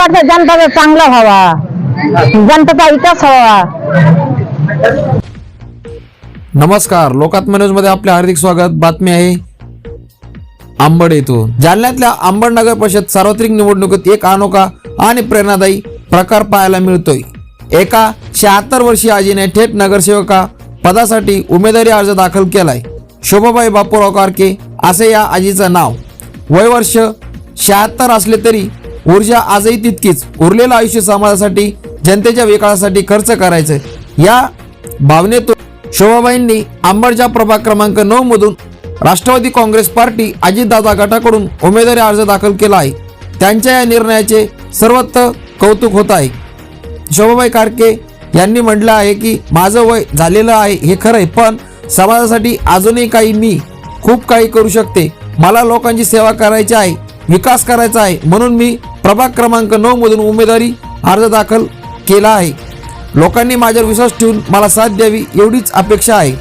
वाटतं जनता चांगला व्हावा. जनतेचा विकास व्हावा. नमस्कार. लोकात्म न्यूजमध्ये आपले हार्दिक स्वागत. बातमी आहे आंबड येथून. जालन्यातल्या आंबड नगर परिषद सार्वत्रिक निवडणुकीत एक अनोखा आणि प्रेरणादायी प्रकार पाहायला मिळतोय. एका शहात्तर वर्षीय आजीने थेट नगरसेवका पदासाठी उमेदवारी अर्ज दाखल केलाय. शोभाबाई बापूराव कारके असे या आजीचं नाव. वय वर्ष शहात्तर असले तरी ऊर्जा आजही तितकीच. उरलेलं आयुष्य समाजासाठी जनतेच्या विकासासाठी खर्च करायचं या भावनेतून शोभाबाईंनी अंबडच्या प्रभाग क्रमांक नऊ मधून राष्ट्रवादी काँग्रेस पार्टी अजितदादा गटाकडून उमेदवारी अर्ज दाखल केला आहे. त्यांच्या या निर्णयाचे सर्वत्र कौतुक होत आहे. शोभाबाई कारके यांनी म्हटलं आहे की माझं वय झालेलं आहे हे खरं आहे पण समाजासाठी अजूनही काही मी खूप काही करू शकते. मला लोकांची सेवा करायची आहे. विकास करायचा आहे. म्हणून मी प्रभाग क्रमांक नऊ मधून उमेदवारी अर्ज दाखल केला आहे. लोकांनी माझ्यावर विश्वास ठेवून मला साथ द्यावी एवढीच अपेक्षा आहे.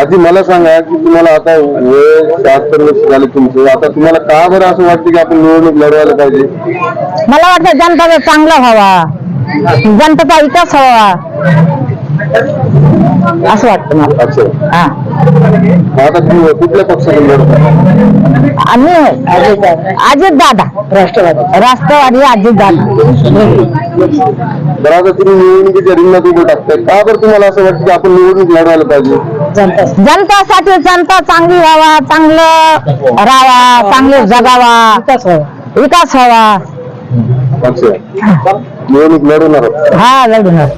आधी मला सांगा की तुम्हाला आता वय शहात्तर वर्ष झाले तुमचे. आता तुम्हाला का बरं असं वाटतं की आपण निवडणूक लढवायला पाहिजे? मला वाटतं जनताचा चांगला व्हावा. जनतेचा विकास व्हावा. असं वाटतं मला. अच्छा. हा. आता तुम्ही कुठल्या पक्षातून लढता आम्ही अजित दादा. राष्ट्रवादी. राष्ट्रवादी अजित दादा. तर आता तुम्ही निवडणुकीच्या रिंगणात उभं टाकताय. का बरं तुम्हाला असं वाटतं की आपण निवडणूक लढवायला पाहिजे? जनतासाठी जनता चांगली व्हावा चांगलं राहावा चांगले जगावा. विकास व्हावा. निवडणूक लढवणार. हा लढणार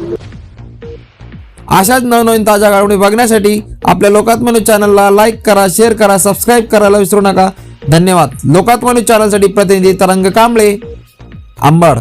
अशाच नवनवीन ताज्या घडामोडी बघण्यासाठी आपल्या लोकात्म चॅनलला लाईक करा शेअर करा सबस्क्राईब करायला विसरू नका. धन्यवाद. लोकात्म चॅनलसाठी प्रतिनिधी तरंग कांबळे आंबड